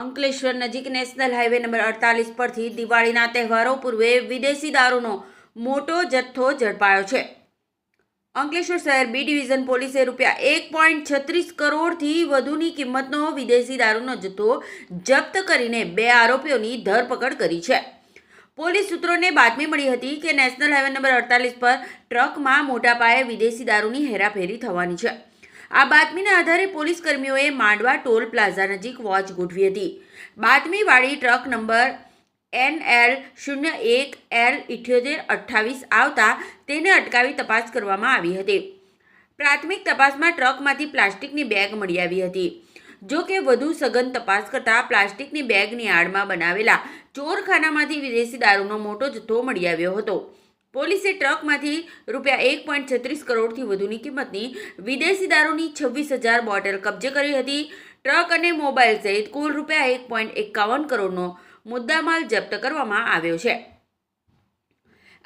અંકલેશ્વર નજીક national highway number અડતાલીસ પરથી દિવાળીના તહેવારો પૂર્વે વિદેશી દારૂનો મોટો જથ્થો ઝડપાયો છે. અંકલેશ્વર શહેર બી ડિવિઝન પોલીસે રૂપિયા એક પોઈન્ટ છત્રીસ કરોડથી વધુની કિંમતનો વિદેશી દારૂનો જથ્થો જપ્ત કરીને બે આરોપીઓની ધરપકડ કરી છે. પોલીસ સૂત્રોને બાતમી મળી હતી કે નેશનલ હાઈવે નંબર અડતાલીસ પર ટ્રકમાં મોટા પાયે વિદેશી દારૂની હેરાફેરી થવાની છે. આ બાતમીના આધારે પોલીસ કર્મીઓએ માંડવા ટોલ પ્લાઝા નજીક વોચ ગોઠવી હતી. બાતમીવાળી ટ્રક નંબર એન એલ શૂન્ય એક એલ ઇઠ્યોતેર અઠ્ઠાવીસ આવતા તેને અટકાવી તપાસ કરવામાં આવી હતી. પ્રાથમિક તપાસમાં ટ્રકમાંથી પ્લાસ્ટિકની બેગ મળી આવી હતી. જો કે વધુ સઘન તપાસ કરતાં પ્લાસ્ટિકની બેગની આડમાં બનાવેલા ચોરખાનામાંથી વિદેશી દારૂનો મોટો જથ્થો મળી આવ્યો હતો. પોલીસે ટ્રકમાંથી રૂપિયા એક પોઈન્ટ છત્રીસ કરોડથી વધુની કિંમતની વિદેશી દારૂની છવ્વીસ હજાર બોટલ કબજે કરી હતી. ટ્રક અને મોબાઈલ સહિત કુલ રૂપિયા એક પોઈન્ટ એકાવન કરોડનો મુદ્દામાલ જપ્ત કરવામાં આવ્યો છે.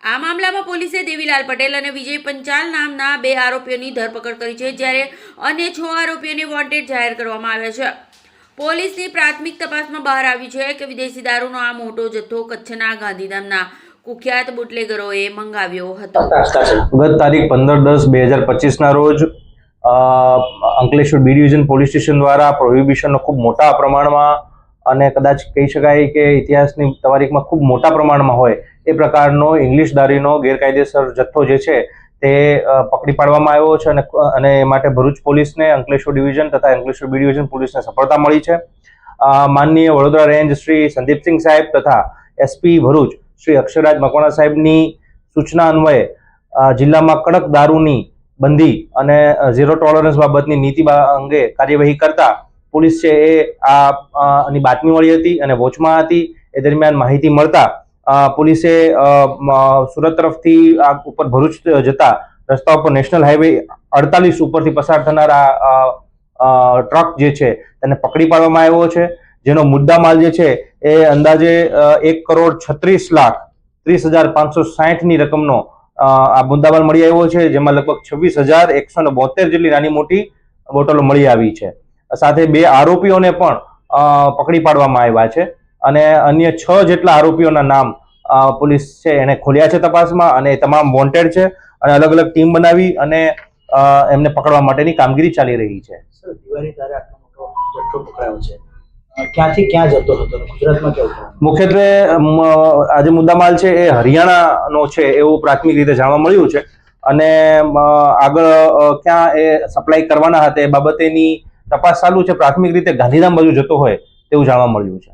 આ મામલામાં પોલીસે દેવીલાલ પટેલ અને વિજય પંચાલ નામના બે આરોપીઓની ધરપકડ કરી છે, જ્યારે અન્ય છ આરોપીઓને વોન્ટેડ જાહેર કરવામાં આવ્યા છે. પોલીસની પ્રાથમિક તપાસમાં બહાર આવ્યું છે કે વિદેશી દારૂનો આ મોટો જથ્થો કચ્છના ગાંધીધામના કુખ્યાત બુટલેગરોએ મંગાવ્યો હતો. ગત તારીખ પંદર દસ બે હજાર પચીસના રોજ Ankleshwar B division police station દ્વારા પ્રોહિબિશનનો ખૂબ મોટા પ્રમાણમાં અને કદાચ કહી શકાય કે ઇતિહાસની તારીખમાં ખૂબ મોટા પ્રમાણમાં હોય, એ પ્રકારનો ઇંગ્લિશ દારીનો ગેરકાયદેસર જથ્થો જે છે તે પકડી પાડવામાં આવ્યો છે અને અને એ માટે ભરૂચ પોલીસને અંકલેશ્વર ડિવિઝન તથા અંકલેશ્વર બી ડિવિઝન પોલીસને સફળતા મળી છે. માનનીય વડોદરા રેન્જ શ્રી સંદીપસિંહ સાહેબ તથા એસપી ભરૂચ શ્રી અક્ષરરાજ મકવાણા સાહેબની સૂચના અન્વયે જિલ્લામાં કડક દારૂની બંધી અને ઝીરો ટોલરન્સ બાબતની નીતિ અંગે કાર્યવાહી કરતા પોલીસ છે એ આની બાતમી મળી હતી અને વોચમાં હતી. એ દરમિયાન માહિતી મળતા પોલીસે સુરત તરફથી આ ઉપર ભરૂચ જતા રસ્તા ઉપર નેશનલ હાઈવે અડતાલીસ ઉપરથી પસાર થનાર ટ્રક જે છે તેને પકડી પાડવામાં આવ્યો છે. જેનો મુદ્દામાલ જે છે એ અંદાજે એક કરોડ છત્રીસ લાખ ત્રીસ હજાર પાંચસો સાહીઠની રકમનો આ મુદ્દામાલ મળી આવ્યો છે, જેમાં લગભગ છવ્વીસ હજાર એકસો ને બોતેર જેટલી નાની મોટી બોટલો મળી આવી છે. સાથે બે આરોપીઓને પણ પકડી પાડવામાં આવ્યા છે અને અન્ય છ જેટલા આરોપીઓના નામ પોલીસ છે એને ખોલ્યા છે તપાસમાં અને એ તમામ વોન્ટેડ છે અને અલગ અલગ ટીમ બનાવી અને એમને પકડવા માટેની કામગીરી ચાલી રહી છે. સર, દિવાળી તારે આટલો મોટો જથ્થો પકડાયો છે. ક્યાંથી ક્યાં જતો હતો? ગુજરાતમાં કેવું મુખ્યત્વે આજે મુદ્દામાલ છે એ હરિયાણાનો છે એવું પ્રાથમિક રીતે જાણવા મળ્યું છે. અને આગળ ક્યાં એ સપ્લાય કરવાના હતા એ બાબતેની તપાસ ચાલુ છે. પ્રાથમિક રીતે ગાંધીધામ બાજુ જતો હોય તેવું જાણવા મળ્યું છે.